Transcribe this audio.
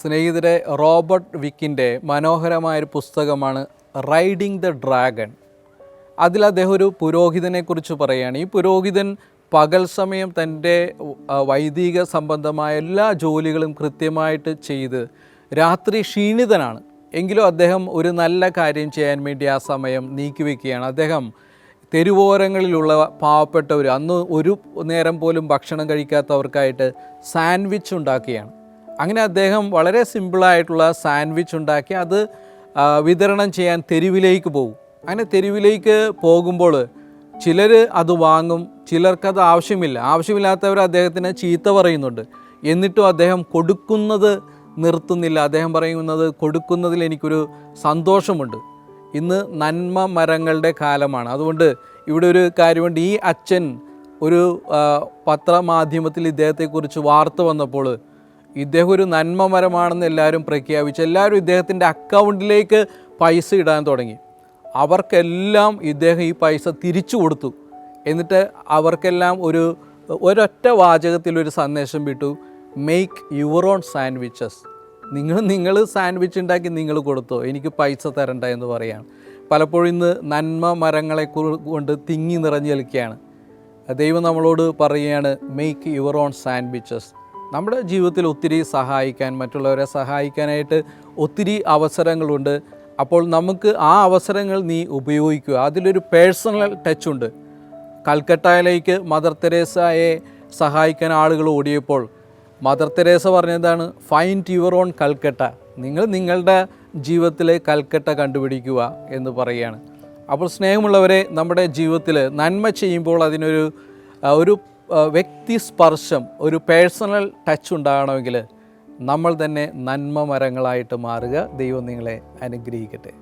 സ്നേഹിതരെ റോബർട്ട് വിക്കിന്റെ മനോഹരമായൊരു പുസ്തകമാണ് റൈഡിങ് ദ ഡ്രാഗൺ. അതിൽ അദ്ദേഹം ഒരു പുരോഹിതനെക്കുറിച്ച് പറയുകയാണ്. ഈ പുരോഹിതൻ പകൽ സമയം തന്റെ വൈദിക സംബന്ധമായ എല്ലാ ജോലികളും കൃത്യമായിട്ട് ചെയ്ത് രാത്രി ക്ഷീണിതനാണ്. എങ്കിലും അദ്ദേഹം ഒരു നല്ല കാര്യം ചെയ്യാൻ വേണ്ടി ആ സമയം നീക്കിവെക്കുകയാണ് അദ്ദേഹം തെരുവോരങ്ങളിലുള്ള പാവപ്പെട്ടവർ അന്ന് ഒരു നേരം പോലും ഭക്ഷണം കഴിക്കാത്തവർക്കായിട്ട് സാൻഡ്വിച്ച് ഉണ്ടാക്കുകയാണ്. അങ്ങനെ അദ്ദേഹം വളരെ സിമ്പിളായിട്ടുള്ള സാൻഡ്വിച്ച് ഉണ്ടാക്കി അത് വിതരണം ചെയ്യാൻ തെരുവിലേക്ക് പോകും. അങ്ങനെ തെരുവിലേക്ക് പോകുമ്പോൾ ചിലർ അത് വാങ്ങും ചിലർക്കത് ആവശ്യമില്ല. ആവശ്യമില്ലാത്തവർ അദ്ദേഹത്തിന് ചീത്ത പറയുന്നുണ്ട്. എന്നിട്ടും അദ്ദേഹം കൊടുക്കുന്നത് നിർത്തുന്നില്ല. അദ്ദേഹം പറയുന്നത് കൊടുക്കുന്നതിൽ എനിക്കൊരു സന്തോഷമുണ്ട്. ഇന്ന് നന്മ മരങ്ങളുടെ കാലമാണ്. അതുകൊണ്ട് ഇവിടെ ഒരു കാര്യമുണ്ട്. ഈ അച്ഛൻ ഒരു പത്രമാധ്യമത്തിൽ ഇദ്ദേഹത്തെക്കുറിച്ച് വാർത്ത വന്നപ്പോൾ ഇദ്ദേഹം ഒരു നന്മ മരമാണെന്ന് എല്ലാവരും പ്രഖ്യാപിച്ചു. എല്ലാവരും ഇദ്ദേഹത്തിന്റെ അക്കൗണ്ടിലേക്ക് പൈസ ഇടാൻ തുടങ്ങി. അവർക്കെല്ലാം ഇദ്ദേഹം ഈ പൈസ തിരിച്ചു കൊടുത്തു. എന്നിട്ട് അവർക്കെല്ലാം ഒരു ഒരൊറ്റ വാചകത്തിൽ ഒരു സന്ദേശം വിട്ടു. മെയ്ക്ക് യുവർ ഓൺ സാൻഡ്വിച്ചസ് നിങ്ങൾ നിങ്ങൾ സാൻഡ്വിച്ച് ഉണ്ടാക്കി നിങ്ങൾ കൊടുത്തോ? എനിക്ക് പൈസ തരണ്ട എന്ന് പറയാണ്. പലപ്പോഴും ഇന്ന് നന്മ മരങ്ങളെ കൊണ്ട് തിങ്ങി നിറഞ്ഞു നിൽക്കുകയാണ്. ദൈവം നമ്മളോട് പറയുകയാണ് മെയ്ക്ക് യുവർ ഓൺ സാൻഡ്വിച്ചസ് നമ്മുടെ ജീവിതത്തിൽ ഒത്തിരി സഹായിക്കാൻ മറ്റുള്ളവരെ സഹായിക്കാനായിട്ട് ഒത്തിരി അവസരങ്ങളുണ്ട്. അപ്പോൾ നമുക്ക് ആ അവസരങ്ങൾ നീ ഉപയോഗിക്കുക. അതിലൊരു പേഴ്സണൽ ടച്ച് ഉണ്ട്. കൽക്കട്ടയിലേക്ക് മദർ തെരേസയെ സഹായിക്കാൻ ആളുകൾ ഓടിയപ്പോൾ മദർ തെരേസ പറഞ്ഞതാണ് ഫൈൻഡ് യുവർ ഓൺ കൽക്കട്ട നിങ്ങൾ നിങ്ങളുടെ ജീവിതത്തിലെ കൽക്കട്ട കണ്ടുപിടിക്കുക എന്ന് പറയുകയാണ്. അപ്പോൾ സ്നേഹമുള്ളവരെ നമ്മുടെ ജീവിതത്തിൽ നന്മ ചെയ്യുമ്പോൾ അതിനൊരു ഒരു വ്യക്തി സ്പർശം ഒരു പേഴ്സണൽ ടച്ച് ഉണ്ടാകണമെങ്കിൽ നമ്മൾ തന്നെ നന്മ മരങ്ങളായിട്ട് മാറുക. ദൈവം നിങ്ങളെ അനുഗ്രഹിക്കട്ടെ.